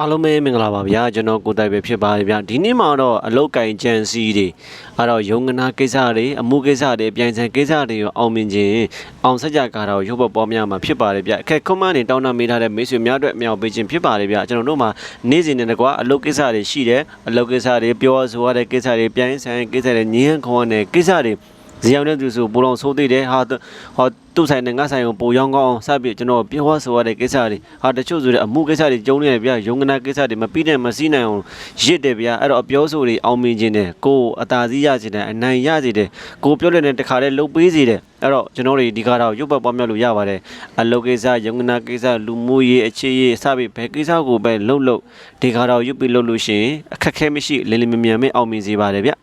အားလုံးပဲမင်္ဂလာပါဗျာကျွန်တော်ကိုတိုင်ပဲဖြစ်ပါတယ်ဗျာဒီနေ့မှာတော့အလောက်ကင်ဂျန်စီတွေအဲ့တော့ယုံငနာကိစ္စတွေအမှုကိစ္စတွေပြိုင်ဆိုင်ကိစ္စတွေကိုအောင်မြင်ခြင်းအောင်စကြကာတာကိုရုပ်ပေါ်ပေါ်များမှာဖြစ်ပါတယ်ဗျာအခက်ခွန်မနေတောင်းတမေးထားတဲ့မိတ်ဆွေများအတွက်အမြောက်ပေးခြင်းဖြစ်ပါတယ်ဗျာကျွန်တော်တို့မှာနေ့စဉ်နဲ့တကွာအလုပ်ကိစ္စတွေရှိတယ်အလုပ်ကိစ္စတွေပြောဆိုရတဲ့ကိစ္စတွေပြိုင်ဆိုင်ကိစ္စတွေငြင်းခွန်တဲ့ကိစ္စတွေ ဇီယောင်တဲ့သူဆိုပူလောင်ဆိုးသေးတယ်ဟာဟောသူ့ဆိုင်နဲ့ငါဆိုင်ကိုပိုရောင်းကောင်းအောင်စပြီးကျွန်တော်ပြောဆိုရတဲ့ကိစ္စတွေဟာတချို့ဆိုတဲ့အမှုကိစ္စတွေကျုံနေတယ်ဗျာယုံငနာကိစ္စတွေမပြီးတဲ့မစည်းနိုင်အောင်ရစ်တယ်ဗျာအဲ့တော့အပြောဆိုတွေအောင်မြင်ခြင်းတယ်ကိုယ်အသာစီးရခြင်းတယ်အနိုင်ရခြင်းတယ်ကိုယ်ပြောတဲ့နဲ့တခါတည်းလှုပ်ပေးစေတယ်အဲ့တော့ကျွန်တော်တွေဒီကားတော့ရုပ်ပတ်ပွားများလို့ရပါတယ်အလုပ်ကိစ္စယုံငနာကိစ္စလူမှုရေးအခြေရေးစပြီးဘယ်ကိစ္စကိုပဲလှုပ်လှုပ်ဒီကားတော့ရုပ်ပြီးလှုပ်လို့ရှိရင်အခက်ခဲမရှိလင်းလင်းမြန်မြန်ပဲအောင်မြင်စေပါတယ်ဗျာ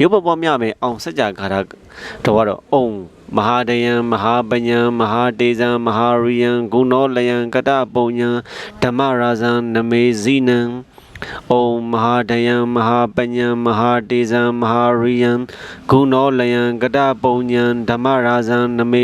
ရုပ်ပတ်ပွားများမယ်အောင်စัจ जा ကားတော့တော့အုံမဟာဒယံမဟာပညံမဟာတေဇံမဟာရိယံဂုဏောလယံကတပုံညံဓမ္မရာဇံနမေဇိနံဩမဟာဒယံမဟာပညံမဟာတေဇံမဟာရိယံဂုဏောလယံကတပုံညံဓမ္မရာဇံနမေဇိနံ ဩမဟာဒယံမဟာပညံမဟာတေဇံမဟာရိယံဂုဏောလယံကတပုံညံဓမ္မရာဇံနမ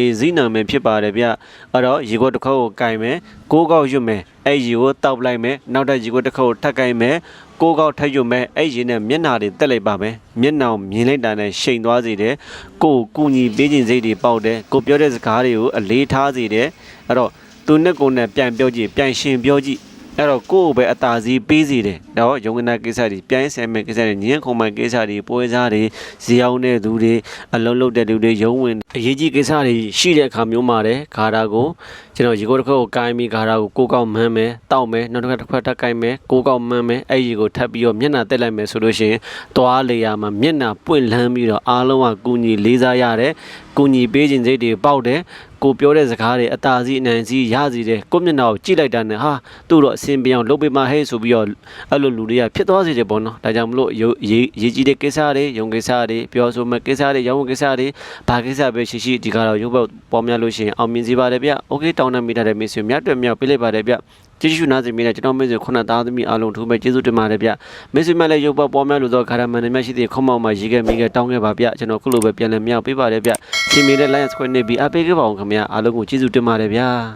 ေဇိနံပဲဖြစ်ပါတယ်ဗျအဲ့တော့ရေခွက်တစ်ခေါက်ကိုကင်မယ်ကိုးကောက်ရွတ်မယ်အဲ့ရေကိုတောက်လိုက်မယ်နောက်တဲ့ရေခွက်တစ်ခေါက်ကိုထပ်ကင်မယ်ကိုးကောက်ထပ်ရွတ်မယ်အဲ့ရေနဲ့မျက်နှာတွေတက်လိုက်ပါမယ်မျက်နှာကိုမြင်လိုက်တာနဲ့ရှိန်သွားစေတယ်ကိုယ်ကူညီပေးခြင်းစိတ်တွေပေါက်တယ်ကိုပြောတဲ့စကားတွေကိုအလေးထားစေတယ်အဲ့တော့သူနဲ့ကိုယ်နဲ့ပြန်ပြောကြည့်ပြန်ရှင်ပြောကြည့်အဲ့တော့ကိုယ့်ကိုပဲအသာစီးပေးစီတယ်။တော့ယုံကနာကိစ္စတွေပြိုင်းဆံမဲ့ကိစ္စတွေညင်းခုံမဲ့ကိစ္စတွေပွဲစားတွေဇီအောင်တဲ့သူတွေအလုံးလုံးတဲ့သူတွေရုံးဝင် အရေးကြီးကိစ္စတွေရှိတဲ့အခါမျိုးမှာတဲ့ဂါရာကိုကျွန်တော်ရေကိုတစ်ခါကိုကိုင်းပြီးဂါရာကိုကိုကောက်မှန်းမယ်တောက်မယ်နောက်တစ်ခါတစ်ခါတက်ကိုင်းမယ်ကိုကောက်မှန်းမယ်အဲ့ဒီကိုထပ်ပြီးတော့မျက်နှာတက်လိုက်မယ်ဆိုလို့ရှိရင်သွားလေရမှာမျက်နှာပွင့်လန်းပြီးတော့အားလုံးကကူညီလေးစားရတယ်ကူညီပေးခြင်းစိတ်တွေပေါက်တယ်ကိုပြောတဲ့စကားတွေအသာစီးအနိုင်စီးရစီတယ်ကိုမျက်နှာကိုကြည့်လိုက်တာနဲ့ဟာသူ့တော့အစင်ပြောင်းလုပ်ပေးမှဟဲ့ဆိုပြီးတော့အဲ့လိုလူတွေကဖြစ်သွားစေတယ်ပေါ့နော်ဒါကြောင့်မလို့ရေးရေးကြီးတဲ့ကိစ္စတွေယုံကိစ္စတွေပြောဆိုမဲ့ကိစ္စတွေရောင်းဝယ်ကိစ္စတွေဘာကိစ္စပဲလို့ရှိရှိဒီကတော့ရုပ်ဘက်ပေါ်များလို့ရှိရင်အောင်မြင်စီပါတယ်ဗျ။ Okay တောင်းတမိတာတဲ့မိတ်ဆွေများတွေ့မြောက်ပြလိုက်ပါတယ်ဗျ။ကျေးဇူးနာစီမီနဲ့ကျွန်တော်မိတ်ဆွေခုနသားသမီးအားလုံးထူးပဲကျေးဇူးတင်ပါတယ်ဗျ။မိတ်ဆွေများလည်းရုပ်ဘက်ပေါ်များလို့တော့ခါရမန်နဲ့များရှိတဲ့ခွန်မောင်မှာရေခဲမိခဲတောင်းခဲ့ပါဗျ။ကျွန်တော်ခုလိုပဲပြန်လည်မြောက်ပေးပါတယ်ဗျ။စီမီနဲ့ Lions Square နဲ့ပြီးအပေးခဲ့ပါအောင်ခင်ဗျာအားလုံးကိုကျေးဇူးတင်ပါတယ်ဗျာ။